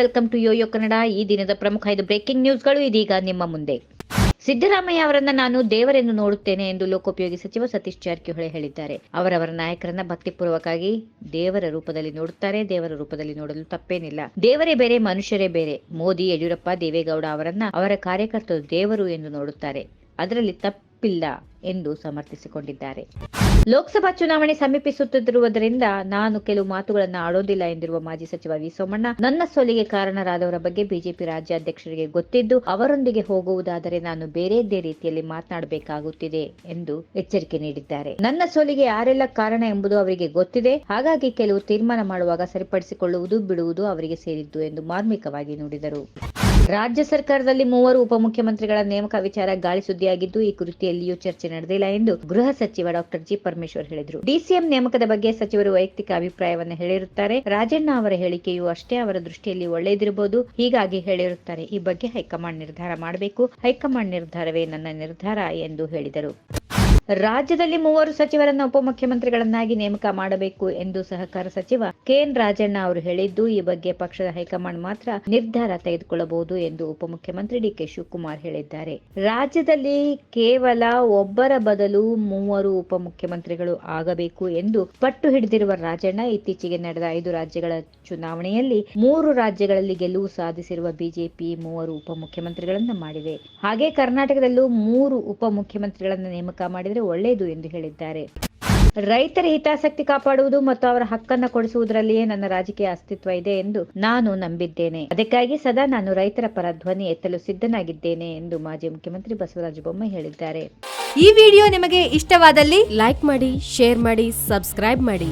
Welcome to Yoyo Kannada. ಈ ದಿನದ ಪ್ರಮುಖ ಐದು ಬ್ರೇಕಿಂಗ್ ನ್ಯೂಸ್ಗಳು ಇದೀಗ ನಿಮ್ಮ ಮುಂದೆ. ಸಿದ್ದರಾಮಯ್ಯ ಅವರನ್ನ ನಾನು ದೇವರೆಂದು ನೋಡುತ್ತೇನೆ ಎಂದು ಲೋಕೋಪಯೋಗಿ ಸಚಿವ ಸತೀಶ್ ಜಾರಕಿಹೊಳಿ ಹೇಳಿದ್ದಾರೆ. ಅವರವರ ನಾಯಕರನ್ನ ಭಕ್ತಿಪೂರ್ವಕವಾಗಿ ದೇವರ ರೂಪದಲ್ಲಿ ನೋಡುತ್ತಾರೆ. ದೇವರ ರೂಪದಲ್ಲಿ ನೋಡಲು ತಪ್ಪೇನಿಲ್ಲ. ದೇವರೇ ಬೇರೆ, ಮನುಷ್ಯರೇ ಬೇರೆ. ಮೋದಿ, ಯಡಿಯೂರಪ್ಪ, ದೇವೇಗೌಡ ಅವರನ್ನ ಅವರ ಕಾರ್ಯಕರ್ತರು ದೇವರು ಎಂದು ನೋಡುತ್ತಾರೆ. ಅದರಲ್ಲಿ ತಪ್ಪಿಲ್ಲ ಎಂದು ಸಮರ್ಥಿಸಿಕೊಂಡಿದ್ದಾರೆ. ಲೋಕಸಭಾ ಚುನಾವಣೆ ಸಮೀಪಿಸುತ್ತಿರುವುದರಿಂದ ನಾನು ಕೆಲವು ಮಾತುಗಳನ್ನು ಆಡೋದಿಲ್ಲ ಎಂದಿರುವ ಮಾಜಿ ಸಚಿವ ವಿ ಸೋಮಣ್ಣ, ನನ್ನ ಸೋಲಿಗೆ ಕಾರಣರಾದವರ ಬಗ್ಗೆ ಬಿಜೆಪಿ ರಾಜ್ಯಾಧ್ಯಕ್ಷರಿಗೆ ಗೊತ್ತಿದ್ದು ಅವರೊಂದಿಗೆ ಹೋಗುವುದಾದರೆ ನಾನು ಬೇರೆದೇ ರೀತಿಯಲ್ಲಿ ಮಾತನಾಡಬೇಕಾಗುತ್ತಿದೆ ಎಂದು ಎಚ್ಚರಿಕೆ ನೀಡಿದ್ದಾರೆ. ನನ್ನ ಸೋಲಿಗೆ ಯಾರೆಲ್ಲ ಕಾರಣ ಎಂಬುದು ಅವರಿಗೆ ಗೊತ್ತಿದೆ. ಹಾಗಾಗಿ ಕೆಲವು ತೀರ್ಮಾನ ಮಾಡುವಾಗ ಸರಿಪಡಿಸಿಕೊಳ್ಳುವುದು, ಬಿಡುವುದು ಅವರಿಗೆ ಸೇರಿದ್ದು ಎಂದು ಮಾರ್ಮಿಕವಾಗಿ ನುಡಿದರು. ರಾಜ್ಯ ಸರ್ಕಾರದಲ್ಲಿ ಮೂವರು ಉಪಮುಖ್ಯಮಂತ್ರಿಗಳ ನೇಮಕ ವಿಚಾರ ಗಾಳಿ ಸುದ್ದಿಯಾಗಿದ್ದು, ಈ ಕುರಿತು ಎಲ್ಲಿಯೂ ಚರ್ಚೆ ನಡೆದಿಲ್ಲ ಎಂದು ಗೃಹ ಸಚಿವ ಡಾಕ್ಟರ್ ಜಿ ಪರಮೇಶ್ವರ್ ಹೇಳಿದರು. ಡಿಸಿಎಂ ನೇಮಕದ ಬಗ್ಗೆ ಸಚಿವರು ವೈಯಕ್ತಿಕ ಅಭಿಪ್ರಾಯವನ್ನು ಹೇಳಿರುತ್ತಾರೆ. ರಾಜಣ್ಣ ಅವರ ಹೇಳಿಕೆಯು ಅಷ್ಟೇ ಅವರ ದೃಷ್ಟಿಯಲ್ಲಿ ಒಳ್ಳೆಯದಿರಬಹುದು, ಹೀಗಾಗಿ ಹೇಳಿರುತ್ತಾರೆ. ಈ ಬಗ್ಗೆ ಹೈಕಮಾಂಡ್ ನಿರ್ಧಾರ ಮಾಡಬೇಕು. ಹೈಕಮಾಂಡ್ ನಿರ್ಧಾರವೇ ನನ್ನ ನಿರ್ಧಾರ ಎಂದು ಹೇಳಿದರು. ರಾಜ್ಯದಲ್ಲಿ ಮೂವರು ಸಚಿವರನ್ನ ಉಪಮುಖ್ಯಮಂತ್ರಿಗಳನ್ನಾಗಿ ನೇಮಕ ಮಾಡಬೇಕು ಎಂದು ಸಹಕಾರ ಸಚಿವ ಕೆಎನ್ ರಾಜಣ್ಣ ಅವರು ಹೇಳಿದ್ದು, ಈ ಬಗ್ಗೆ ಪಕ್ಷದ ಹೈಕಮಾಂಡ್ ಮಾತ್ರ ನಿರ್ಧಾರ ತೆಗೆದುಕೊಳ್ಳಬಹುದು ಎಂದು ಉಪಮುಖ್ಯಮಂತ್ರಿ ಡಿಕೆ ಶಿವಕುಮಾರ್ ಹೇಳಿದ್ದಾರೆ. ರಾಜ್ಯದಲ್ಲಿ ಕೇವಲ ಒಬ್ಬರ ಬದಲು ಮೂವರು ಉಪಮುಖ್ಯಮಂತ್ರಿಗಳು ಆಗಬೇಕು ಎಂದು ಪಟ್ಟು ಹಿಡಿದಿರುವ ರಾಜಣ್ಣ, ಇತ್ತೀಚೆಗೆ ನಡೆದ ಐದು ರಾಜ್ಯಗಳ ಚುನಾವಣೆಯಲ್ಲಿ ಮೂರು ರಾಜ್ಯಗಳಲ್ಲಿ ಗೆಲುವು ಸಾಧಿಸಿರುವ ಬಿಜೆಪಿ ಮೂವರು ಉಪಮುಖ್ಯಮಂತ್ರಿಗಳನ್ನು ಮಾಡಿದೆ. ಹಾಗೆ ಕರ್ನಾಟಕದಲ್ಲೂ ಮೂರು ಉಪಮುಖ್ಯಮಂತ್ರಿಗಳನ್ನ ನೇಮಕ ಮಾಡಿದರೆ ಒಳ್ಳೆಯದು ಎಂದು ಹೇಳಿದ್ದಾರೆ. ರೈತರ ಹಿತಾಸಕ್ತಿ ಕಾಪಾಡುವುದು ಮತ್ತು ಅವರ ಹಕ್ಕನ್ನ ಕೊಡಿಸುವುದರಲ್ಲಿಯೇ ನನ್ನ ರಾಜಕೀಯ ಅಸ್ತಿತ್ವ ಇದೆ ಎಂದು ನಾನು ನಂಬಿದ್ದೇನೆ. ಅದಕ್ಕಾಗಿ ಸದಾ ನಾನು ರೈತರ ಪರ ಧ್ವನಿ ಎತ್ತಲು ಸಿದ್ಧನಾಗಿದ್ದೇನೆ ಎಂದು ಮಾಜಿ ಮುಖ್ಯಮಂತ್ರಿ ಬಸವರಾಜ ಬೊಮ್ಮಾಯಿ ಹೇಳಿದ್ದಾರೆ. ಈ ವಿಡಿಯೋ ನಿಮಗೆ ಇಷ್ಟವಾದಲ್ಲಿ ಲೈಕ್ ಮಾಡಿ, ಶೇರ್ ಮಾಡಿ, ಸಬ್ಸ್ಕ್ರೈಬ್ ಮಾಡಿ.